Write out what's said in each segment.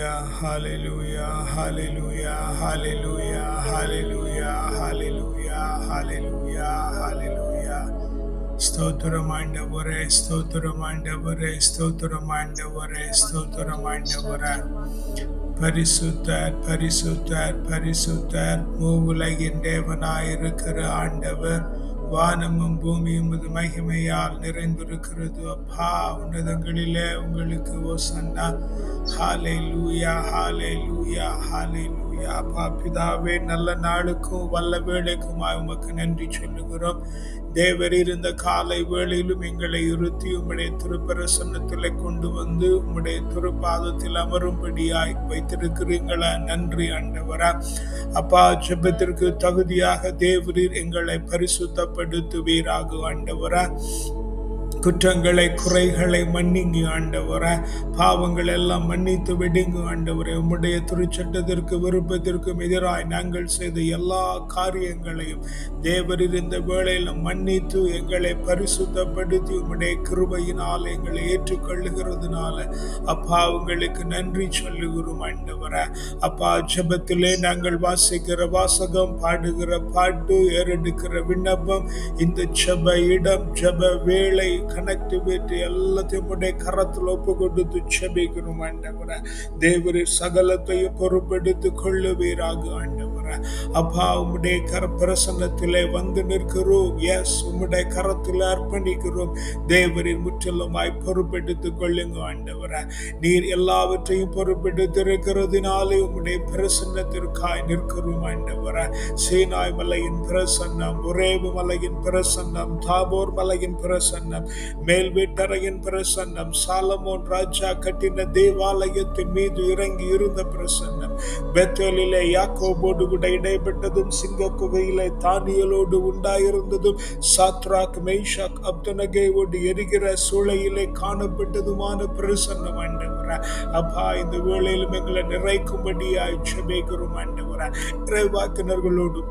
Hallelujah, hallelujah, hallelujah, hallelujah, hallelujah, hallelujah, hallelujah, hallelujah. ஸ்தோத்திரம் ஆண்டவரே ஸ்தோத்திரம் ஆண்டவரே ஸ்தோத்திரம் ஆண்டவரே ஸ்தோத்திரம் ஆண்டவரே பரிசுத்தர் பரிசுத்தர் பரிசுத்தர் மூவுலகின் தேவனாயிருக்கிற ஆண்டவர் வானமும் பூமியும் உமது மகிமையால் நிறைந்திருக்கிறது. அப்பா உன்னதங்களிலே உங்களுக்கு ஓ சன்னா ஹாலே லூயா ஹாலே லூயா ஹாலே லூயா அப்பா பிதாவே நல்ல நாளுக்கும் வல்ல வேலைக்குமாய் உமக்கு நன்றி சொல்லுகிறோம். தேவர் இருந்த காலை வேளையிலும் எங்களை இருத்தி உம்முடைய திருப்பரசன்னத்திலே கொண்டு வந்து உம்முடைய திருப்பாதத்தில் அமரும்படியாய் வைத்திருக்கிறீங்களா? நன்றி ஆண்டவரா. அப்பா ஜெபத்திற்கு தகுதியாக தேவரீர் எங்களை பரிசுத்தப்படுத்துவீராக ஆண்டவரா. குற்றங்களை குறைகளை மன்னிங்க ஆண்டவரே. பாவங்கள் எல்லாம் மன்னித்து விடுங்க ஆண்டவரை. உம்முடைய திருச்சட்டத்திற்கு விருப்பத்திற்கும் எதிராய் நாங்கள் செய்த எல்லா காரியங்களையும் தேவர் இருந்த வேளையில் மன்னித்து எங்களை பரிசுத்தப்படுத்தி உம்முடைய கிருபையினால் எங்களை ஏற்றுக்கொள்ளுகிறதுனால அப்பா உங்களுக்கு நன்றி சொல்லுகிறோம் ஆண்டவரை. அப்பா ஜபத்திலே நாங்கள் வாசிக்கிற வாசகம் பாடுகிற பாட்டு ஏறெடுக்கிற விண்ணப்பம் இந்த ஜப இடம் ஜப வேலை கனெக்டிவிட்டி எல்லாத்தையும் உடைய கரத்தில் ஒப்பு கொடுத்து செபிக்கிறோம் ஆண்டவர. தேவரே சகலத்தையும் பொறுப்பெடுத்து கொள்ளுவீராக ஆண்டு அப்பா உம்முடைய கர பிரசன்னத்திலே வந்து நிற்கிறோம். எஸ் உம்முடைய கரத்தில் அர்ப்பணிக்கிறோம். தேவரின் முற்றிலுமாய் பொறுப்பெடுத்துக் கொள்ளுங்க ஆண்டவர. நீர் எல்லாவற்றையும் பொறுப்பெடுத்திருக்கிறதுனாலே உம்முடைய பிரசன்னத்திற்காய் நிற்கிறோம் ஆண்டவர. சீனாய் மலையின் பிரசன்னம் உரேவு மலையின் பிரசன்னம் தாபோர் மலையின் பிரசன்னம் மேல் வீட்டறையின் பிரசன்னம் சாலமோன் ராஜா கட்டின தேவாலயத்தின் மீது இறங்கி இருந்த பிரசன்னம் பெத்தலிலே யாக்கோபோடு கூட இடைப்பட்டதும் சிங்க குகையிலே தானியலோடு உண்டாயிருந்ததும் சாத்ராக் மெய்ஷாக் அப்தனகேவோடு எரிகிற சூளையிலே காணப்பட்டதுமான பிரசன்னம் ஆண்டவர. அப்பா இந்த வேளையிலும் எங்களை நிறைக்கும்படியாய் செபிக்கிறோம் ஆண்டவர. இறைவாக்கினர்களோடு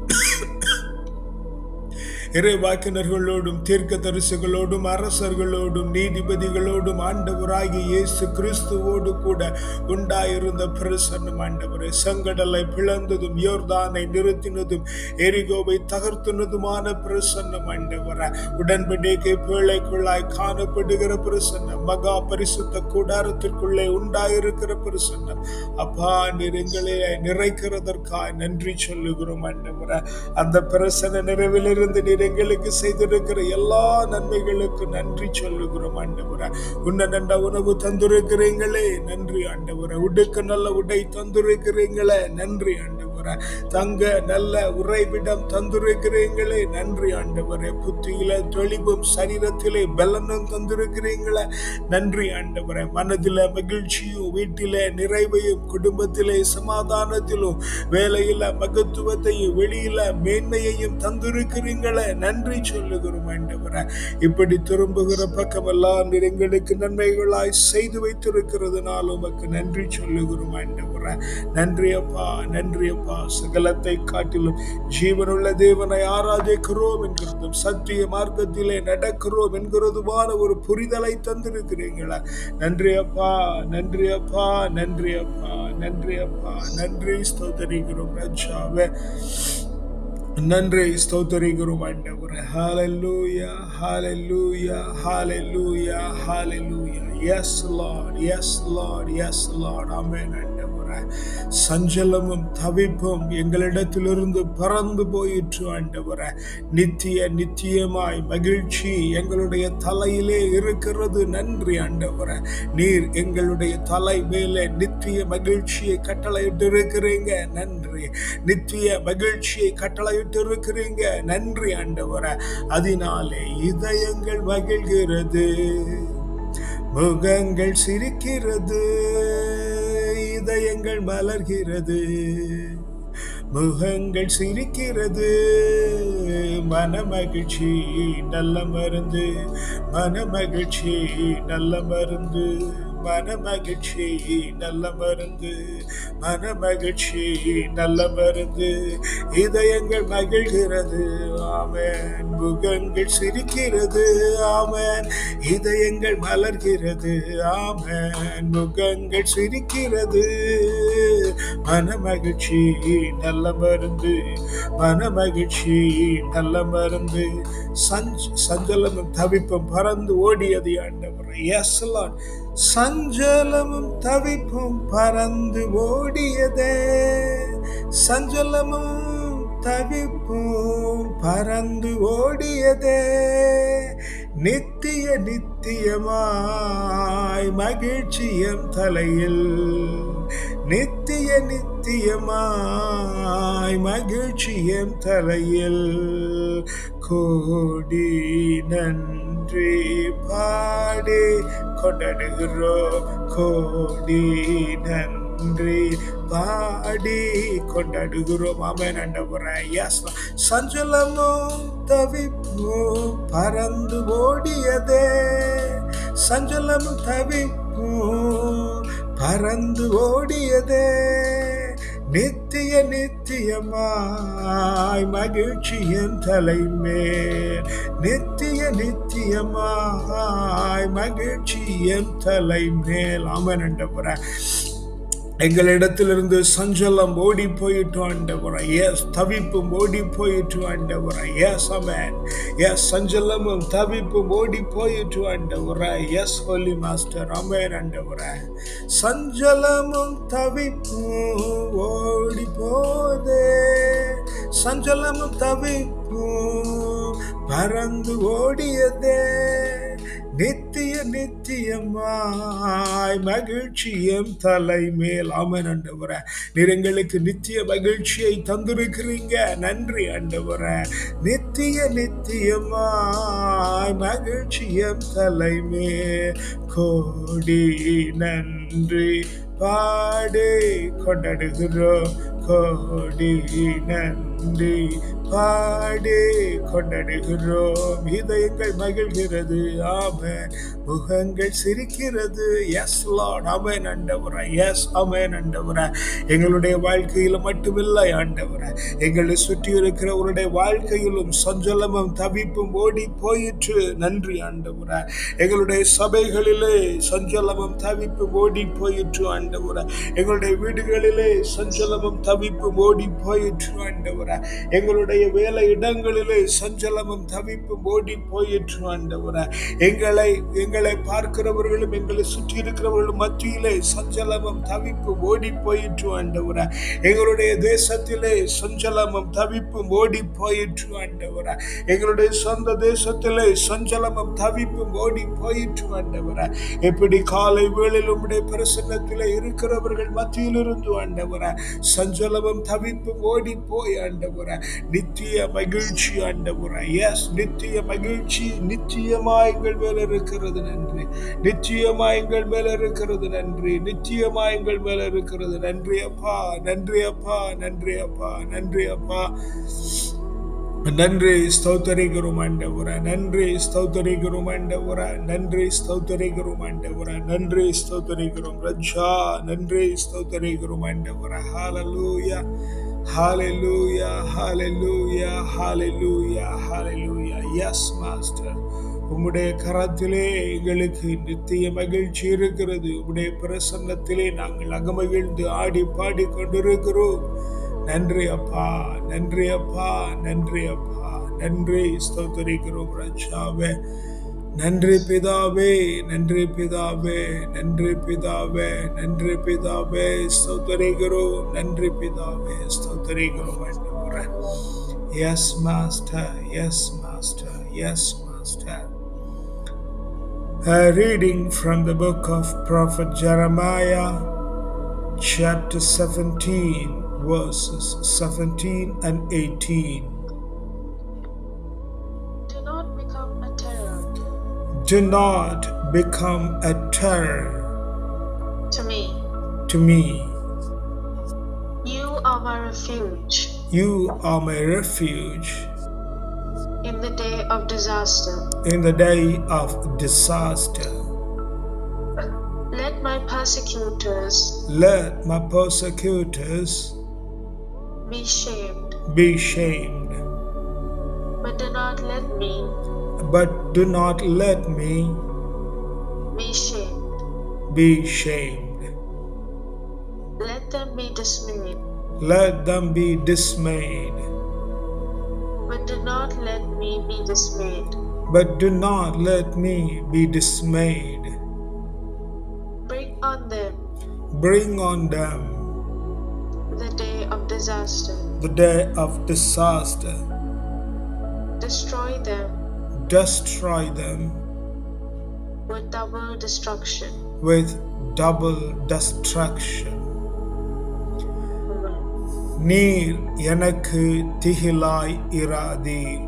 இறைவாக்கினர்களோடும் தீர்க்க தரிசுகளோடும் அரசர்களோடும் நீதிபதிகளோடும் ஆண்டவராகிய இயேசு கிறிஸ்துவோடு கூட உண்டாயிருந்த பிரசன்னம் ஆண்டவரே. செங்கடலை பிளந்ததும் யோர்தானை நிறுத்தினதும் எரிகோவை தகர்த்தினதுமான பிரசன்னம் ஆண்டவர. உடன்படிக்கை பிழைக்குள்ளாய் காணப்படுகிற பிரசன்னம் மகா பரிசுத்த கூடாரத்திற்குள்ளே உண்டாயிருக்கிற பிரசன்னம் அப்பா நீர் எங்களை நிறைக்கிறதற்காய் நன்றி சொல்லுகிறோம் ஆண்டவர. அந்த பிரசன நிறைவிலிருந்து நீர் நீர் எங்களுக்கு செய்திருக்கிற எல்லா நன்மைகளுக்கு நன்றி சொல்லுகிறோம் ஆண்டவர. உன்ன நல்ல உணவு தந்திருக்கிறீங்களே. நன்றி ஆண்டவர. உடுக்க நல்ல உடை தந்திருக்கிறீங்களே. நன்றி ஆண்டவர. தங்க நல்ல உறைவிடம் தந்திருக்கிறீங்களே. நன்றி ஆண்டவரே. புத்தியில தெளிவும் சரீரத்திலே பலனும் தந்திருக்கிறீங்களே. நன்றி ஆண்டவரே. மனதில மகிழ்ச்சியும் வீட்டில நிறைவையும் குடும்பத்திலே சமாதானத்திலும் வேலையில மகத்துவத்தையும் வெளியில மேன்மையையும் தந்திருக்கிறீங்களே. நன்றி சொல்லுகிறோம் ஆண்டவரே. இப்படி திரும்புகிற பக்கமெல்லாம் நீர் எங்களுக்கு நன்மைகளாய் செய்து வைத்திருக்கிறதுனால உமக்கு நன்றி சொல்லுகிறோம் ஆண்டவரே. நன்றி அப்பா நன்றி அப்பா சகலத்தை காட்டிலும். ஜீவனுள்ள தேவனை ஆராதிக்கிறோம் என்கிறதும் சத்திய மார்க்கத்திலே நடக்கிறோம் என்கிறதுமான ஒரு புரிதலை தந்திருக்கிறீங்களா நன்றி அப்பா நன்றி அப்பா நன்றி அப்பா நன்றி அப்பா நன்றி ஸ்தோத்தரிக்கிறோம். ரஜாவே. நன்றி ஸ்தோத்தரிக்கிறோம் ஆண்டவரே ஹalleluya hallelujah hallelujah hallelujah. Yes lord yes lord yes lord. Amen ஆண்டவரே சஞ்சலமும் தவிப்பும் எங்களிடத்திலிருந்து பறந்து போயிற்று ஆண்டவரே நித்திய நித்தியமாய் மகிழ்ச்சி எங்களுடைய தலையிலே இருக்கிறது. நன்றி ஆண்டவரே நீர் எங்களுடைய தலை மேலே நித்திய மகிழ்ச்சியை கட்டளையிட்டு இருக்கிறீங்க நன்றி. நித்திய மகிழ்ச்சியை கட்டளையிட்டு இருக்கிறீங்க நன்றி ஆண்டவர. அதனாலே இதயங்கள் மகிழ்கிறது. முகங்கள் சிரிக்கிறது. இதயங்கள் மலர்கிறது. முகங்கள் சிரிக்கிறது. மனமகிழ்ச்சி நல்ல மருந்து. மனமகிழ்ச்சி நல்ல மருந்து. மன மகிழ்ச்சி நல்ல மருந்து. மன மகிழ்ச்சி நல்ல மருந்து. இதயங்கள் மகிழ்கிறது. ஆமேன். முகங்கள் சிரிக்கிறது. ஆமேன். இதயங்கள் மலர்கிறது. ஆமேன். முகங்கள் சிரிக்கிறது. மன மகிழ்ச்சி நல்ல மருந்து. மன மகிழ்ச்சி நல்ல மருந்து. சஞ்ச் சஞ்சலமும் தவிப்பும் பறந்து ஓடியது ஆண்டவர். எஸ் லார்ட் சஞ்சலமும் தவிப்பும் பறந்து ஓடியதே. சஞ்சலமும் தவிப்பும் பறந்து ஓடியதே. நித்திய நித்தியமாய் மகிழ்ச்சியம் தலையில். நித்திய நித்தியமாய் மகிழ்ச்சியம் தலையில். கோடி நன்றி பாடி கொண்டாடுகிறோம் கோடி நன்றி பாடி கொண்டாடுகிறோம் ஆமென் ஆண்டவரே எஸ் சஞ்சலமும் தவிப்பும் பறந்து ஓடியதே. சஞ்சலமும் தவிப்பும் பறந்து ஓடியதே. நித்திய நித்தியமாய் மகிழ்ச்சியின் தலைமே நித்திய நித்திய நிச்சயமாய் மகிழ்ச்சி என் தலை மேல். அமன் என்ற எங்களிடத்திலிருந்து சஞ்சலம் ஓடி போயிட்டு ஆண்டவரை. எஸ் தவிப்பும் ஓடி போயிட்டு ஆண்டவரை. எஸ் அமேன் எஸ் சஞ்சலமும் தவிப்பும் ஓடி போயிட்டு ஆண்டவரை. எஸ் ஹோலி மாஸ்டர் அமேன் ஆண்டவரை. சஞ்சலமும் தவிப்பும் ஓடி போதே சஞ்சலமும் தவிப்பும் பறந்து ஓடியதே. நித்திய நித்தியமாய் மகிழ்ச்சியம் தலைமேல் ஆமன் ஆண்டவர நீர் எங்களுக்கு நித்திய மகிழ்ச்சியை தந்திருக்கிறீங்க. நன்றி ஆண்டவர நித்திய நித்தியமாய் மகிழ்ச்சியம் தலைமே கோடி நன்றி பாடு கொண்டாடுகிறோம். கோடி நன்றி. பாடி கொண்டாடுகிறோம். இதயங்கள் மகிழ்கிறது. ஆம முகங்கள் சிரிக்கிறது. எஸ் லார்ட் அமே ஆண்டவரே. எஸ் அமே ஆண்டவரே. எங்களுடைய வாழ்க்கையில் மட்டுமில்லை ஆண்டவரே. எங்களை சுற்றி இருக்கிறவருடைய வாழ்க்கையிலும் சஞ்சலமும் தவிப்பும் ஓடி போயிற்று. நன்றி ஆண்டவரே. எங்களுடைய சபைகளிலே சஞ்சலமும் தவிப்பும் ஓடி போயிற்று ஆண்டவரே. எங்களுடைய வீடுகளிலே சஞ்சலமும் தவிப்பும் ஓடி போயிற்று ஆண்டவரே. எங்களுடைய வேலை இடங்களிலே சஞ்சலமும் தவிப்பும் ஓடி போயிற்று ஆண்டவரே. எங்களை எங்களை பார்க்கிறவர்களும் எங்களை சுற்றி இருக்கிறவர்களும் மத்தியிலே சஞ்சலமும் தவிப்பும் ஓடி போயிற்று ஆண்டவரே. எங்களுடைய தேசத்திலே சஞ்சலமும் தவிப்பும் ஓடி போயிற்று ஆண்டவரே. எங்களுடைய சொந்த தேசத்திலே சஞ்சலமும் தவிப்பும் ஓடி போயிற்று ஆண்டவரே. எப்படி காலை வேளையில் உம்முடைய பிரசன்னத்திலே இருக்கிறவர்கள் மத்தியிலிருந்து இருந்து சஞ்சலமும் தவிப்பும் ஓடி போய் ஆண்டவர. நித்திய மகிழ்ச்சி ஆண்டவர. எஸ் நித்திய மகிழ்ச்சி நிச்சயமா எங்கள் மேல இருக்கிறது நன்றி. நிச்சயமாய் எங்கள் மேல இருக்கிறது நன்றி. நிச்சயமாய் எங்கள் மேல இருக்கிறது நன்றி அப்பா நன்றி அப்பா நன்றி அப்பா நன்றி அப்பா. நன்றி ஸ்தோத்தரிக்கிறோம் ஆண்டவர. நன்றி ஸ்தோத்தரிக்கிறோம் ஆண்டவர. நன்றி ஸ்தோத்தரிக்கிறோம் ஆண்டவர. நன்றி ஸ்தோத்தரிக்கிறோம். ரஜா நன்றி ஸ்தோத்தரிக்கிறோம் ஆண்டவர. ஹாலலூயா Hallelujah, hallelujah, hallelujah, hallelujah. Yes master உம்முடைய கரத்திலே எங்களுக்கு நித்திய மகிழ்ச்சி இருக்கிறது. உம்முடைய பிரசன்னத்திலே நாங்கள் அகமகிழ்ந்து ஆடி பாடி கொண்டிருக்கிறோம். நன்றி அப்பா நன்றி அப்பா நன்றி அப்பா நன்றி. ஸ்தோத்தரிக்கிறோம் ராஜாவே நன்றி பிதாவே நன்றி பிதாவே நன்றி பிதாவே நன்றி பிதாவே ஸ்தோத்தரிக்கிறோம். நன்றி பிதாவே ஸ்தோத்தரிக்கிறோம் ஆண்டவரே yes master yes master yes master A reading from the book of Prophet Jeremiah, chapter 17, verses 17 and 18. Do not become a terror to me. to me. You are my refuge You are my refuge in the day of disaster. in the day of disaster. Let my persecutors let my persecutors be shamed, be shamed, but do not let me but do not let me be shamed. be shamed. Let them be dismayed, Let them be dismayed, but do not let me be dismayed. but do not let me be dismayed. Bring on them Bring on them the day of disaster. the day of disaster. Destroy them Destroy them with double destruction. with double destruction. Amen. நீர் எனக்கு திகிலாய் இராதீர்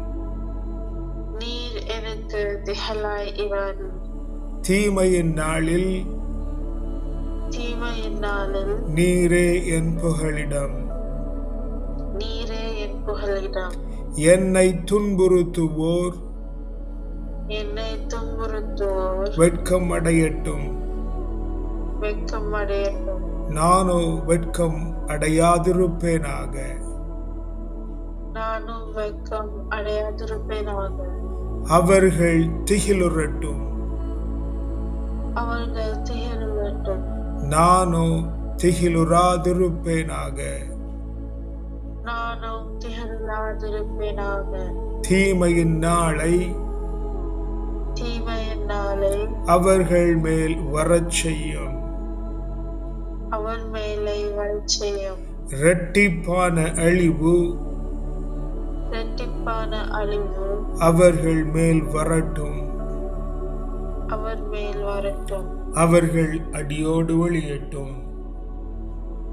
நீர் எனக்கு திகழாய் இராது தீமையின் நாளில் தீமையின் நாளில் நீரே என் புகழிடம் நீரே என் புகலிடம் என்னை துன்புறுத்துவோர் என்னை துன்புறுத்துவோர். வெட்கம் அடையட்டும். வெட்கம் அடையட்டும். நானோ வெட்கம் அடையாதிருப்பேனாக. நானும் வெட்கம் அடையாதிருப்பேனாக. அவர்கள் திகிலுறட்டும் அவர்கள் திகழட்டும் நானோ திகிலுறாதிருப்பேனாக நானும் திகழாதிருப்பேனாக தீமையின் நாளை தீமையின் நாளை அவர்கள் மேல் வரச் செய்யும். அவர் மேலே வரச் செய்யும். இரட்டிப்பான அழிவு இரட்டிப்பான அழிவு அவர்கள் மேல் வரட்டும். அவர் மேல் வரட்டும். அவர்கள் அடியோடு ஒளியட்டும்.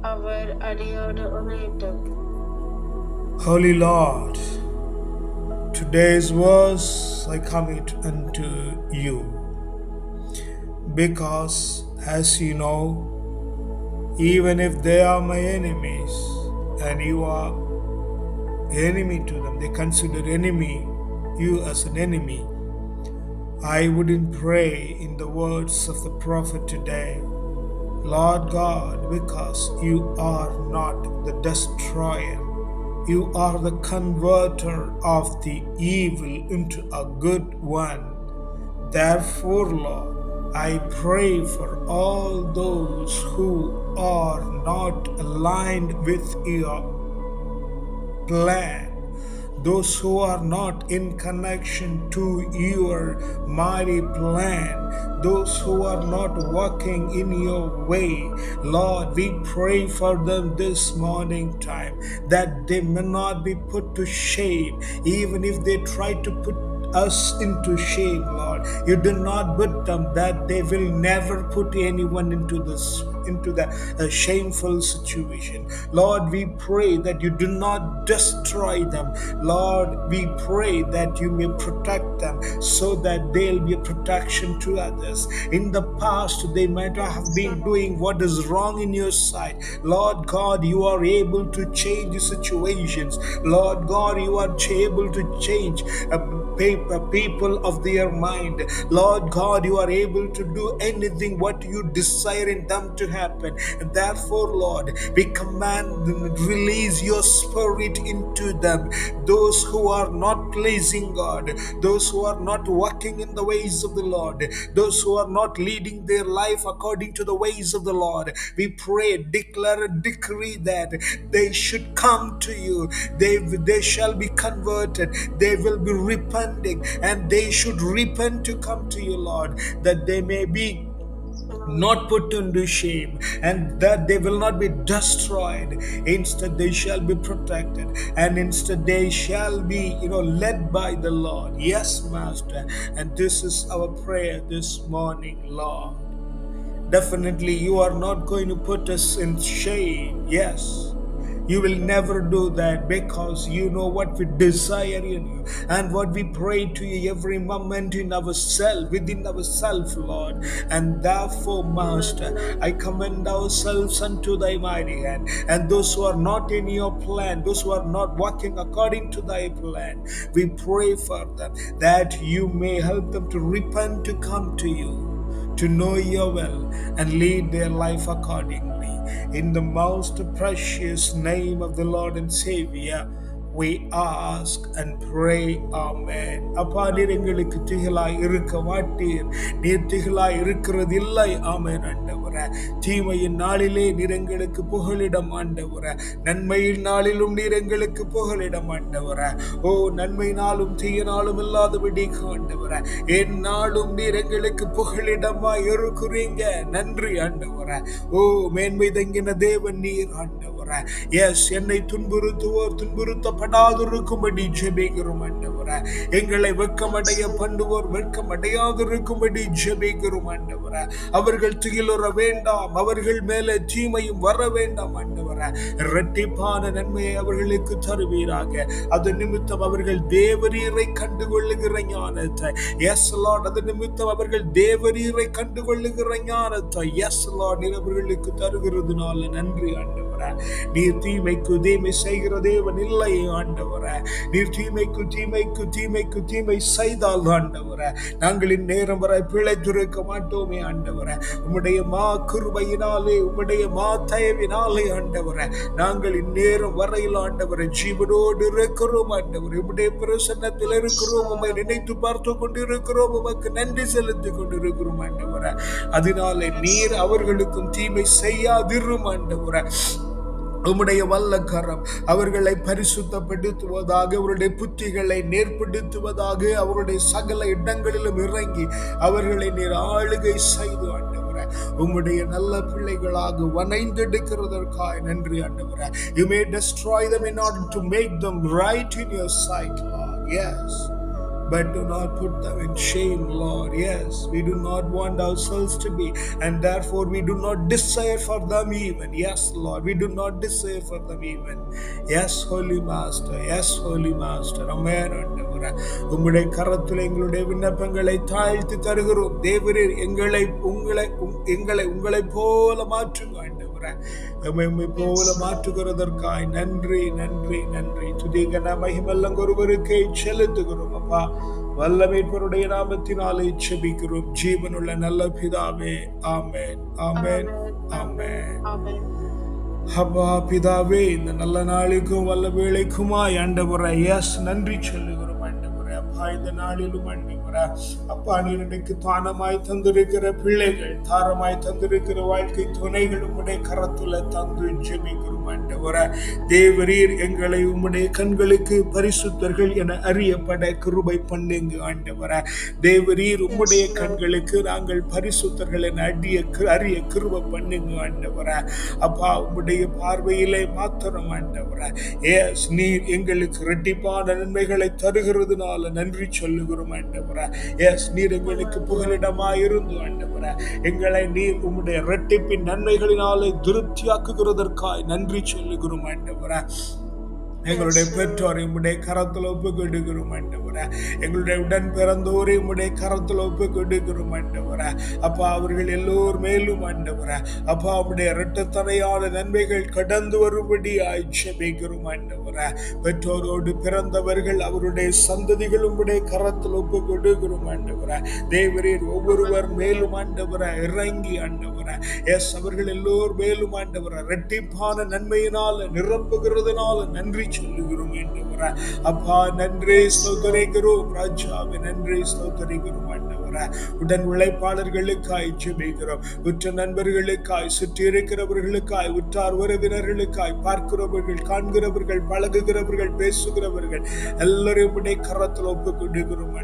அவர் அடியோடு ஒளியட்டும். Holy Lord, today's verse I commit unto you. Because, as you know, even if they are my enemies and you are enemy to them, they consider enemy you as an enemy. I wouldn't pray in the words of the prophet today. Lord God, because you are not the destroyer, you are the converter of the evil into a good one. Therefore, Lord, I pray for all those who are not aligned with your plan, those who are not in connection to your mighty plan, those who are not walking in your way. Lord, we pray for them this morning time that they may not be put to shame, even if they try to put us into shame, Lord. You do not put them that they will never put anyone into this into the uh, shameful situation. Lord, we pray that you do not destroy them. Lord, we pray that you may protect them so that they'll be a protection to others. In the past, they might have been doing what is wrong in your sight. Lord God, you are able to change situations. Lord God, you are able to change uh, pe- uh, people of their mind. Lord God, you are able to do anything what you desire in them to happen. Therefore, Lord, we command and release your spirit into them. Those who are not pleasing God, those who are not walking in the ways of the Lord, those who are not leading their life according to the ways of the Lord, we pray, declare, and decree that they should come to you. They, they shall be converted. They will be repenting and they should repent to come to you, Lord, that they may be not put into shame and that they will not be destroyed. Instead they shall be protected and instead they shall be you know led by the lord. Yes master and this is our prayer this morning lord. Definitely you are not going to put us in shame. Yes you will never do that because you know what we desire in you and what we pray to you every moment in ourselves, within ourselves, Lord. And therefore, Master, I commend ourselves unto thy mighty hand. And those who are not in your plan, those who are not walking according to thy plan, we pray for them that you may help them to repent to come to you to know your will and lead their life accordingly. In the most precious name of the Lord and Savior, we ask and pray, Amen. அப்பா நீர் எங்களுக்கு திகழாய் இருக்க மாட்டீர். நீர் திகழாய் இருக்கிறது இல்லை ஆமென் ஆண்டவரே. தீமையின் நாளிலே நீர் எங்களுக்கு புகழிடம் ஆண்டவரே. நன்மையின் நாளிலும் நீர் எங்களுக்கு புகழிடம் ஆண்டவர. ஓ நன்மை நாளும் தீய நாளும் இல்லாதபடி ஆண்டவரே. என் நாளும் நீர் எங்களுக்கு புகலிடமாய் இருக்கிறீங்க. நன்றி ஆண்டவர. ஓ மேன்மை தங்கின தேவன் நீர் ஆண்டவர். எஸ் என்னை துன்புறுத்துவோர் துன்புறுத்தப்படாதிருக்கும்படி ஜெபிக்கிறோம் ஆண்டவரே. எங்களை வெட்கமடைய பண்ணுவோர் வெட்கமடையாதிருக்கும்படி ஜெபிக்கிறோம் ஆண்டவரே. அவர்கள் துகிலுற வேண்டாம் அவர்கள் மேலே தீமையும் வர வேண்டாம் ஆண்டவரே. இரட்டிப்பான நன்மையை அவர்களுக்கு தருவீராக. அது நிமித்தம் அவர்கள் தேவரீரை கண்டுகொள்ளுகிற ஞானத்தை. எஸ் லார்ட் அது நிமித்தம் அவர்கள் தேவரீரை கண்டுகொள்ளுகிற ஞானத்தை. எஸ் லார்ட் அவர்களுக்கு தருகிறதுனால நன்றி ஆண்டவர். நீர் தீமைக்கு தீமை செய்கிற தேவன் இல்லை ஆண்டவரே. நீர் தீமைக்கு தீமைக்கு தீமைக்கு தீமை செய்தால் ஆண்டவர. நாங்கள் இந்நேரம் வரை பிழைத்திருக்க மாட்டோமே ஆண்டவர. உம்முடைய மா கிருபையினாலே உம்முடைய மா தயவினாலே ஆண்டவர. நாங்கள் இந்நேரம் வரையில் ஆண்டவரை ஜீவனோடு இருக்கிறோம் ஆண்டவர். உம்முடைய பிரசன்னத்தில் இருக்கிறோம் உம்மை நினைத்து பார்த்து கொண்டிருக்கிறோம் உமக்கு நன்றி செலுத்தி கொண்டிருக்கிறோம் ஆண்டவர. அதனாலே நீர் அவர்களுக்கும் தீமை செய்யாதிரும் ஆண்டவர. உம்முடைய வல்ல கரம் அவர்களை பரிசுத்தப்படுத்துவதாக அவருடைய புத்திகளை நேர்படுத்துவதாக அவருடைய சகல இடங்களிலும் இறங்கி அவர்களை நீர் ஆளுகை செய்து ஆண்டவரே. உம்முடைய நல்ல பிள்ளைகளாக வனைந்தெடுக்கிறதற்காய் நன்றி ஆண்டவர. You may destroy them in order to make them right in your sight lord. Yes. But do not put them in shame, Lord. Yes, we do not want ourselves to be, and therefore we do not desire for them even. Yes, Lord, we do not desire for them even. Yes, Holy Master. Yes, Holy Master. Amen. உங்களுடைய கரத்தில் எங்களுடைய விண்ணப்பங்களை தாழ்த்தி தருகிறோம் தேவரீர் எங்களை உங்களை எங்களை உங்களை போல மாற்றுங்கள் ஆண்டவரே எம்மை போல மாற்றுகிறதற்காய் நன்றி நன்றி நன்றி. துதிகன மகிமெல்லாம் ஒருவருக்கே செலுத்துகிறோம் அப்பா. வல்லமேற்பருடைய நாமத்தினாலே செபிக்கிறோம். ஜீவனுள்ள நல்ல பிதாவே ஆமென் ஆமென் ஆமென். அப்பா பிதாவே இந்த நல்ல நாளுக்கும் வல்ல வேலைக்குமாய் ஆண்டவரை எஸ் நன்றி சொல்லுகிறோம் ஆண்டவரே. அப்பா இந்த நாளிலும் ஆண்டவரே. அப்பா நீர் எனக்கு தானமாய் தந்திருக்கிற பிள்ளைகள் தாரமாய் தந்திருக்கிற வாழ்க்கை துணைகள் உம்முடைய கரத்துல தந்து ஜெபிக்கிறோம் ஆண்டவர. தேவரீர் எங்களை உம்முடைய கண்களுக்கு பரிசுத்தர்கள் என அறியப்பட கிருபை பண்ணுங்க ஆண்டவர. தேவரீர் உம்முடைய கண்களுக்கு நாங்கள் பரிசுத்தர்கள் என அடிய அறிய கிருபை பண்ணுங்க ஆண்டவர. அப்பா உம்முடைய பார்வையிலே மாத்திரம் ஆண்டவர. ஏஸ் நீர் எங்களுக்கு இரட்டிப்பான நன்மைகளை தருகிறதுனால நன்றி சொல்லுகிறோம் ஆண்டவர. எஸ் நீர் எங்களுக்கு புகலிடமாய் இருந்து ஆண்டவர. எங்களை நீர் உம்முடைய இரட்டிப்பின் நன்மைகளினாலே திருப்தியாக்குகிறதற்காய் நன்றி சொல்லுகிறோம் ஆண்டவர. எங்களுடைய பெற்றோரை உம்முடைய கரத்தில் ஒப்பு கொடுக்கிறோம் ஆண்டவரே. எங்களுடைய உடன் பிறந்தோரை உம்முடைய கரத்தில் ஒப்பு கொடுக்கிறோம் ஆண்டவரே. அப்பா அவர்கள் எல்லோர் மேலும் ஆண்டவரே. அப்பா உம்முடைய இரட்டத்தனையான நன்மைகள் கடந்து வரும்படி ஆய்ச்சபிக்கிறோம் ஆண்டவரே. பெற்றோரோடு பிறந்தவர்கள் அவருடைய சந்ததிகள் உம்முடைய கரத்தில் ஒப்பு கொடுக்கிறோம் ஆண்டவரே. தேவரீர் ஒவ்வொருவர் மேலும் ஆண்டவரை இறங்கி ஆண்டவரை. எஸ் அவர்கள் எல்லோர் மேலும் ஆண்டவரை. ரெட்டிப்பான நன்மையினால் நிரப்புகிறதுனால நன்றி சொல்லுகிறோம் என்று அப்பா நன்றி ஸ்தோத்தரிக்கிறோம். ராஜாவை நன்றி ஸ்தோத்தரிக்கிறோம் ஆண்டவரை. உடன் உழைப்பாளர்களுக்காய் ஜெபிக்கிறோம். உற்ற நண்பர்களுக்காய் சுற்றி இருக்கிறவர்களுக்காய் உற்றார் உறவினர்களுக்காய் பார்க்கிறவர்கள் காண்கிறவர்கள் பழகுகிறவர்கள் பேசுகிறவர்கள் எல்லோரையும் உடைய கரத்தில் ஒப்பு கொடுக்கிறோம்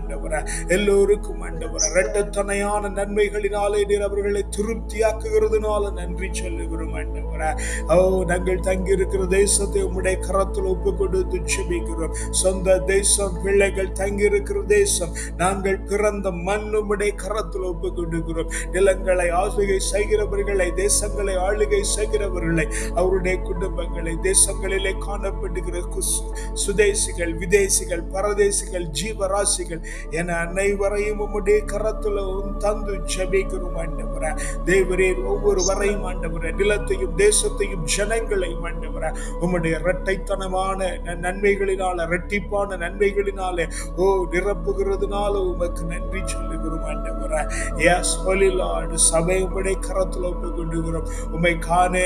எல்லோருக்கும் ஆண்டவரை இரட்டத்தனையான நன்மைகளினாலே நீர் அவர்களை திருப்தியாக்குகிறதுனால நன்றி சொல்லுகிறோம் ஆண்டவரை. ஓ நாங்கள் தங்கி இருக்கிற தேசத்தை உம்முடைய கரத்தில் ஒப்பு கொடுத்து ஜெபிக்கிறோம். சொந்த தேசம் பிள்ளைகள் தங்கி இருக்கிற தேசம் நாங்கள் பிறந்த மண்ணு உம்முடைய கரத்தில் ஒப்பு கொண்டிருக்கிறோம் நிலங்களை ஆளுகை செய்கிறவர்களை தேசங்களை ஆளுகை செய்கிறவர்களை அவருடைய குடும்பங்களை தேசங்களிலே காணப்படுகிற சுதேசிகள் விதேசிகள் பரதேசிகள் ஜீவராசிகள் என அனைவரையும் உம்முடைய கரத்தில் தந்து ஜபிக்கிறோம் ஆண்டவர. தேவரீர் ஒவ்வொரு வரையும் ஆண்டவர நிலத்தையும் தேசத்தையும் ஜனங்களையும் ஆண்டவர உம்முடைய இரட்டைத்தனமான நன்மைகளினால இரட்டிப்பான நன்மைகளினாலே ஓ நிரப்புகிறதுனால உமக்கு நன்றி சொல்லுகிறோம். ஆண்டவரே ஆண்டவரே எஸ் ஹோலி சபையுடைய கரத்தில் ஒப்பு கொண்டுகிறோம் உம்மை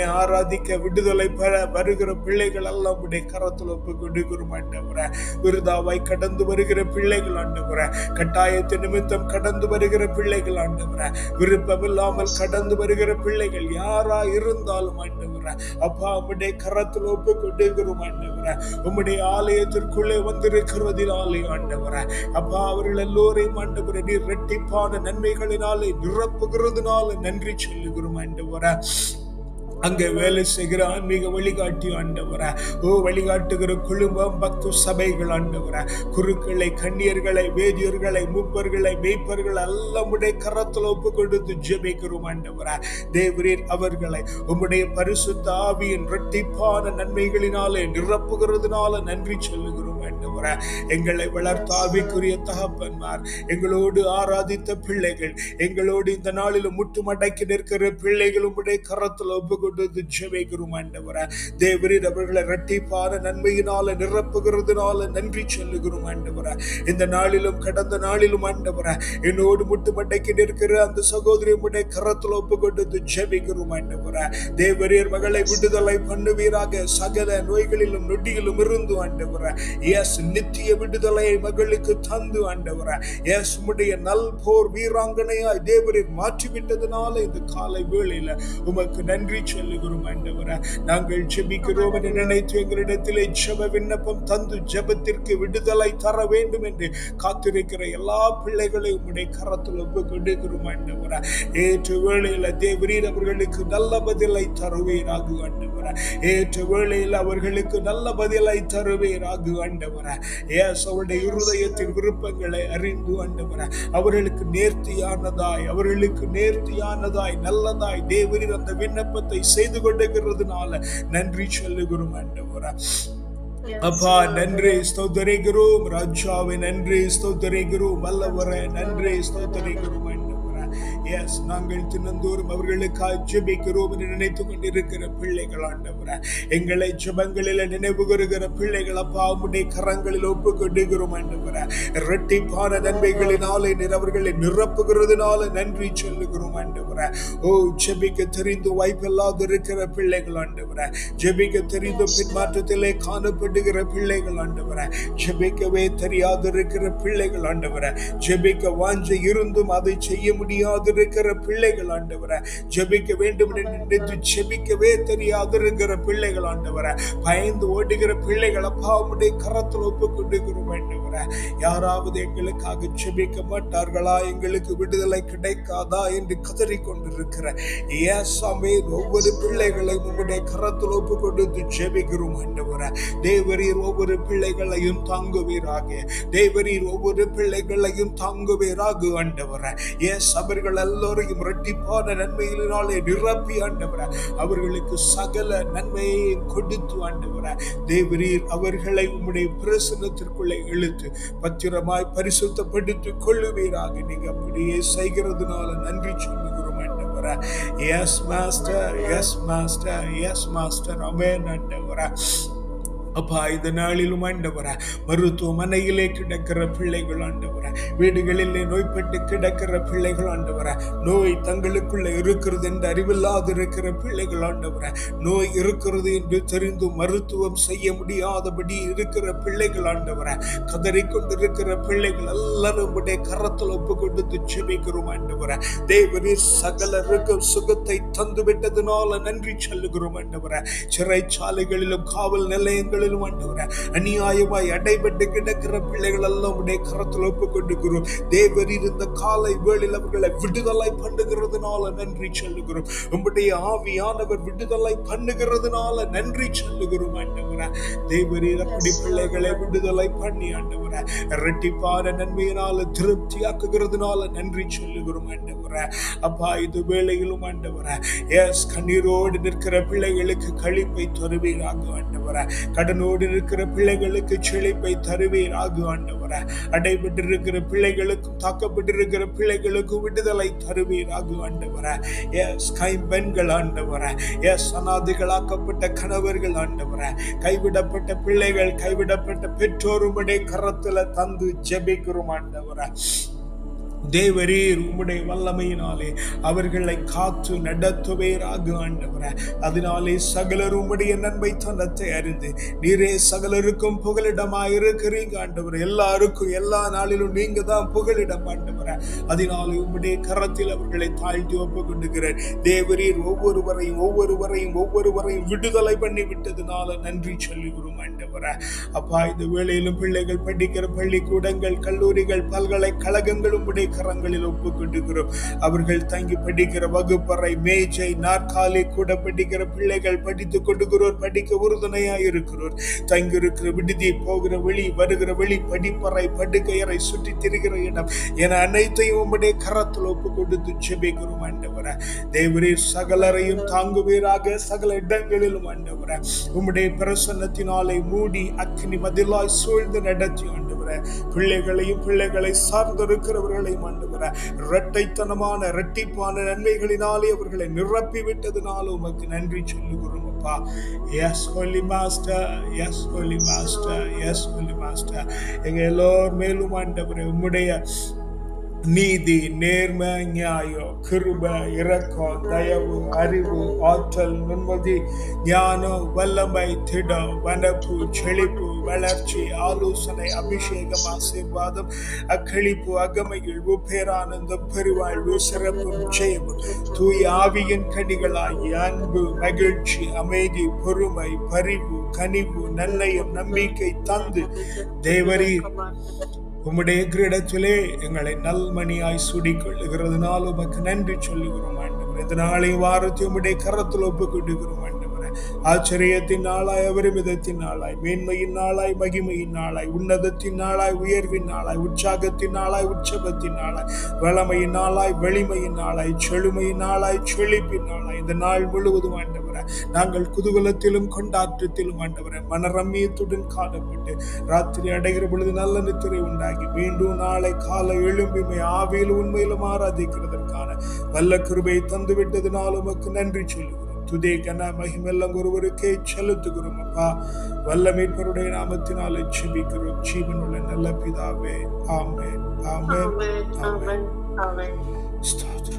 ஆராதிக்க விடுதலை பெற வருகிற பிள்ளைகள் எல்லாம் உடைய கரத்தில் ஒப்பு கொண்டுகிறோம் ஆண்டவரே. விருதாவாய் கடந்து வருகிற பிள்ளைகள் ஆண்டவரே. கட்டாயத்து நிமித்தம் கடந்து வருகிற பிள்ளைகள் ஆண்டவரே. விருப்பமில்லாமல் கடந்து வருகிற பிள்ளைகள் யாரா இருந்தாலும் ஆண்டவரே அப்பா உம்முடைய கரத்தில் ஒப்பு கொண்டிருக்கிறோம் ஆண்டவரே. உம்முடைய ஆலயத்திற்குள்ளே வந்திருக்கிறதினாலே ஆண்டவரே. அப்பா அவர்கள் எல்லோரையும் ஆண்டவரே நீர் இரட்டிப்பான நன்மைகளினாலே நிரப்புகிறதுனால நன்றி சொல்லுகிறோம் ஆண்டவரே. அங்கே வேலை செய்கிற ஆன்மீக வழிகாட்டி ஆண்டவர. ஓ வழிகாட்டுகிற குழுமம் பக்து சபைகள் ஆண்டவர. குருக்களை கண்ணியர்களை வேதியர்களை மூப்பர்களை மெய்ப்பர்கள் எல்லாம் உடைய கரத்தில் ஒப்பு கொடுத்து ஜெபிக்கிறோம் ஆண்டவர. தேவரீர் அவர்களை உம்முடைய பரிசுத்த ஆவியின் இரட்டிப்பான நன்மைகளினாலே நிரப்புகிறதுனால நன்றி சொல்லுகிறோம். போற. எங்களை வளர்த்த ஆவிக்குரிய தகப்பன்மார் எங்களோடு ஆராதித்த பிள்ளைகள் எங்களோடு இந்த நாளிலும் முட்டுமடக்கி நிற்கிற பிள்ளைகள் உம்முடைய கரத்தில் ஒப்பு கொடுத்து ஜெபிக்கிறோம் ஆண்டவர. தேவரீர் அவர்களை இரட்டிப்பான நன்மையினால நிரப்புகிறதுனால நன்றி சொல்லுகிறோம் ஆண்டவர. இந்த நாளிலும் கடந்த நாளிலும் ஆண்டவர என்னோடு முட்டுமடக்கி நிற்கிற அந்த சகோதரி உடைய கரத்தில் ஒப்பு கொடுத்து ஜெபிக்கிறோம் ஆண்டவர. தேவரீர் மகளை விடுதலை பண்ணுவீராக. சகல நோய்களிலும் நொடியிலும் இருந்து ஆண்டவர. எஸ் நித்திய விடுதலை மகளுக்கு தந்து ஆண்டவர. எஸ் நல் போர் வீராங்கனையாய் தேவரீர் மாற்றிவிட்டதுனால இந்த காலை வேளையில உமக்கு நன்றி சொல்லுகிறோம் ஆண்டவர. நாங்கள் ஜெபிக்கிறோம் என்று நினைத்து எங்களிடத்திலே ஜெப விண்ணப்பம் தந்து ஜெபத்திற்கு விடுதலை தர வேண்டும் என்று காத்திருக்கிற எல்லா பிள்ளைகளையும் உடைய கரத்தில் ஒப்பு கொண்டிருக்கிறோம் ஆண்டவர. ஏற்ற வேளையில தேவரீர் அவர்களுக்கு நல்ல பதிலை தருவீராக ஆண்டவர. ஏற்ற வேளையில் அவர்களுக்கு நல்ல பதிலை தருவீராக ஆண்டவர. ஏஸ் அவருடைய இருதயத்தின் விருப்பங்களை அறிந்து ஆண்டவர அவர்களுக்கு நேர்த்தியானதாய் அவர்களுக்கு நேர்த்தியானதாய் நல்லதாய் தேவரின் அந்த விண்ணப்பத்தை செய்து கொண்டிருக்கிறதுனால நன்றி சொல்லுகிறோம் ஆண்டவரா. அப்பா நன்றி ஸ்தோத்தரிக்கிறோம். ராஜாவை நன்றி ஸ்தோத்தரிக்கிறோம். வல்லவரை நன்றி ஸ்தோத்தரிக்கிறோம் எஸ் நாங்கள் தினந்தோறும் அவர்களுக்காக ஜெபிக்கிறோம் என்று நினைத்து கொண்டிருக்கிற பிள்ளைகள் ஆண்டவர. எங்களை ஜெபங்களில் நினைவு கூறுகிற பிள்ளைகள் அப்பா உடைய கரங்களில் ஒப்பு கொண்டுகிறோம் ஆண்டவர. இரட்டிப்பான நன்மைகளினாலே அவர்களை நிரப்புகிறதுனால நன்றி சொல்லுகிறோம் ஆண்டவர. ஓ ஜெபிக்க தெரிந்து வாய்ப்பில்லாது இருக்கிற பிள்ளைகள் ஆண்டவர. ஜெபிக்க தெரிந்து பின்மாற்றத்திலே காணப்படுகிற பிள்ளைகள் ஆண்டவர. ஜெபிக்கவே தெரியாது இருக்கிற பிள்ளைகள் ஆண்டவர. ஜெபிக்க வாஞ்ச இருந்தும் அதை செய்ய முடியாது இருக்கிற பிள்ளைகள் ஆண்டவர. ஜெபிக்க வேண்டும் என்று நினைத்து ஜெபிக்கவே தெரியாது இருக்கிற பிள்ளைகள் ஆண்டவர. பயந்து ஓடுகிற பிள்ளைகள் அப்பா உம்முடைய கரத்தில் ஒப்பு கொண்டுகிறோம் ஆண்டவர. யாராவது எங்களுக்காக ஜெபிக்க மாட்டார்களா? எங்களுக்கு விடுதலை கிடைக்காதா? என்று கதறி கொண்டிருக்கிற ஏசாமே ஒவ்வொரு பிள்ளைகளையும் உங்களுடைய கரத்தில் ஒப்பு கொடுத்து ஜெபிக்கிறோம் ஆண்டவர. தேவரீர் ஒவ்வொரு பிள்ளைகளையும் தாங்குவீராக. தேவரீர் ஒவ்வொரு பிள்ளைகளையும் தாங்குவீராக ஆண்டவர. எஸ் அவர்கள் எல்லோரையும் இரட்டிப்பான நன்மைகளினாலே நிரப்பி ஆண்டவர. அவர்களுக்கு சகல நன்மையை கொடுத்து ஆண்டவர. தேவரீர் அவர்களை உம்முடைய பிரசனத்திற்குள்ளே இழுத்து பத்திரமாய் பரிசுத்தப்படுத்தி கொள்ளுவீராக. நீங்க அப்படியே செய்கிறதுனால நன்றி சொல்லுகிறோம் ஆண்டவர. Yes master yes master yes master அமேன் ஆண்டவர. அப்பா இந்த நாளிலும் ஆண்டவர மருத்துவமனையிலே கிடக்கிற பிள்ளைகள் ஆண்டவர வீடுகளிலே நோய்பட்டு கிடக்கிற பிள்ளைகள் ஆண்டவர நோய் தங்களுக்குள்ள இருக்கிறது என்று அறிவில்லாது இருக்கிற பிள்ளைகள் ஆண்டவர நோய் இருக்கிறது என்று தெரிந்து மருத்துவம் செய்ய முடியாதபடி இருக்கிற பிள்ளைகள் ஆண்டவர கதறிக்கொண்டிருக்கிற பிள்ளைகள் எல்லாரும் உடைய கரத்தில் ஒப்பு கொடுத்து ஜெபிக்கிறோம் ஆண்டவர. தேவரீர் சகலருக்கும் சுகத்தை தந்து விட்டதுனால நன்றி சொல்லுகிறோம் ஆண்டவர. சிறைச்சாலைகளிலும் காவல் நிலையங்களிலும் ஆண்டவர அநியாயமாய் அடைபட்டு கிடக்கிற பிள்ளைகள் எல்லாம் உடைய கரத்தில் ஒப்பு கொண்டுகிறோம் தேவரீர் இந்த காலை வேளையில் அவர்களை விடுதலை பண்ணுகிறதுனால நன்றி சொல்லுகிறோம். உம்முடைய ஆவியானவர் விடுதலை பண்ணுகிறதுனால நன்றி சொல்லுகிறோம் ஆண்டவர. தேவரீர் அப்படி பிள்ளைகளை விடுதலை பண்ணி ஆண்டவர இரட்டிப்பான நன்மையினால திருப்தியாக்குகிறதுனால நன்றி சொல்லுகிறோம் ஆண்டவர. அப்பா இது வேளையிலும் ஆண்டவர எஸ் கண்ணீரோடு நிற்கிற பிள்ளைகளுக்கு கழிப்பை தருவீராக ஆண்டவர. கடனோடு இருக்கிற பிள்ளைகளுக்கு செழிப்பை தருவீராக ஆண்டவர. அடைபட்டிருக்கிற பிள்ளைகளுக்கும் தாக்கப்பட்டிருக்கிற பிள்ளைகளுக்கும் விடுதலை தருவீராக ஆண்டவர. எஸ் கைம்பெண்கள் ஆண்டவர. எஸ் அனாதிகளாக்கப்பட்ட கணவர்கள் ஆண்டவர. கைவிடப்பட்ட பிள்ளைகள் கைவிடப்பட்ட பெற்றோருடைய கரத்துல தந்து ஜெபிக்கிறோம் ஆண்டவர. தேவரீர் உம்முடைய வல்லமையினாலே அவர்களை காத்து நடத்துவேராக ஆண்டவரே. அதனாலே சகலர் உம்முடைய நன்மை தனத்தை அறிந்து நீரே சகலருக்கும் புகலிடமாக இருக்கிறீங்க ஆண்டவர். எல்லாருக்கும் எல்லா நாளிலும் நீங்க தான் புகலிடம் ஆண்டவர. அதனாலே உம்முடைய கரத்தில் அவர்களை தாழ்த்தி ஒப்பு கொண்டுகிறேன் தேவரீர் ஒவ்வொருவரையும் ஒவ்வொருவரையும் ஒவ்வொருவரையும் விடுதலை பண்ணி விட்டதுனால நன்றி சொல்லுகிறோம் ஆண்டவர. அப்பா இந்த வேளையிலும் பிள்ளைகள் படிக்கிற பள்ளிக்கூடங்கள் கல்லூரிகள் பல்கலைக்கழகங்கள் உம்முடைய கரங்களில் ஒப்புக் கொண்டுகிறோம் அவர்கள் தங்கி படிக்கிற வகுப்பறை மேஜை நாற்காலி கூட படிக்கிற பிள்ளைகள் படித்துக் கொண்டுகிறோர் படிக்க உறுதுணையா இருக்கிறோர். தங்கி இருக்கிற விடுதி போகிற வெளி வருகிற வெளி படிப்பறை படுக்கையறை சுற்றி திரிகிற இடம் என அனைத்தையும் உம்முடைய கரத்தில் ஒப்பு கொடுத்து ஜெபிக்கிறோம் ஆண்டவர. தேவரே சகலரையும் தாங்குவீராக சகல இடங்களிலும் ஆண்டவர. உம்முடைய பிரசன்னத்தினாலே மூடி அக்னி மதிலாய் சூழ்ந்து நடத்தி ஆண்டவர. பிள்ளைகளையும் பிள்ளைகளை சார்ந்திருக்கிறவர்களையும் ஆண்டுகிற இரட்டைத்தனமான இரட்டிப்பான நன்மைகளினாலே அவர்களை நிரப்பி விட்டதுனால உமக்கு நன்றி சொல்லுகிறோம் அப்பா. Yes holy master yes holy master yes holy master எங்க எல்லோர் மேலும் ஆண்டவரே உம்முடைய நீதி நேர்மை நியாயம் கிருப இரக்கம் தயவு அறிவு ஆற்றல் நுண்மதி ஞானம் வல்லமை திடம் வனப்பு செழிப்பு வளர்ச்சி ஆலோசனை அபிஷேகம் ஆசீர்வாதம் அக்களிப்பு அகமையில் உப்பேரானந்தம் பெருவாழ்வு சிறப்பும் ஜெயமும் தூய் ஆவியின் கனிகளாகி அன்பு மகிழ்ச்சி அமைதி பொறுமை பரிவு கனிவு நன்னயம் நம்பிக்கை தந்து தேவரீர் உம்முடைய கிரீடத்திலே எங்களை நல்மணியாய் சுடிக்கொள்ளுகிறதுனால் உமக்கு நன்றி சொல்லுகிறோம் ஆண்டவர். இந்த நாளை வாரத்தை உம்முடைய கரத்தில் ஒப்புக்கொண்டுகிறோம் ஆச்சரியத்தின் நாளாய் அபரிமிதத்தின் நாளாய் மேன்மையின் நாளாய் மகிமையின் நாளாய் உன்னதத்தின் நாளாய் உயர்வின் நாளாய் உற்சாகத்தின் நாளாய் உற்சவத்தின் நாளாய் வளமையின் நாளாய் வெளிமையின் நாளாய் செழுமையின் நாளாய் செழிப்பின் நாளாய். இந்த நாள் முழுவதும் ஆண்டவர நாங்கள் குதூகலத்திலும் கொண்டாட்டத்திலும் ஆண்டவர மனரம்மியத்துடன் காணப்பட்டு ராத்திரி அடைகிற பொழுது நல்ல நித்திரை உண்டாகி மீண்டும் நாளை காலை எழும்பிமை ஆவியில் உண்மையிலும் ஆராதிக்கிறதற்கான வல்ல கிருபை தந்துவிட்டதினால் உமக்கு நன்றி சொல்லுவோம் துதே கன மகிமெல்லாம் ஒருவருக்கே செலுத்துகிறோம் அப்பா வல்ல மீட்பருடைய நாமத்தினால் ஜெபிக்கிறோம் ஜீவனுள்ள நல்ல பிதாவே Amen. Amen. Amen. ஸ்தோத்திரம்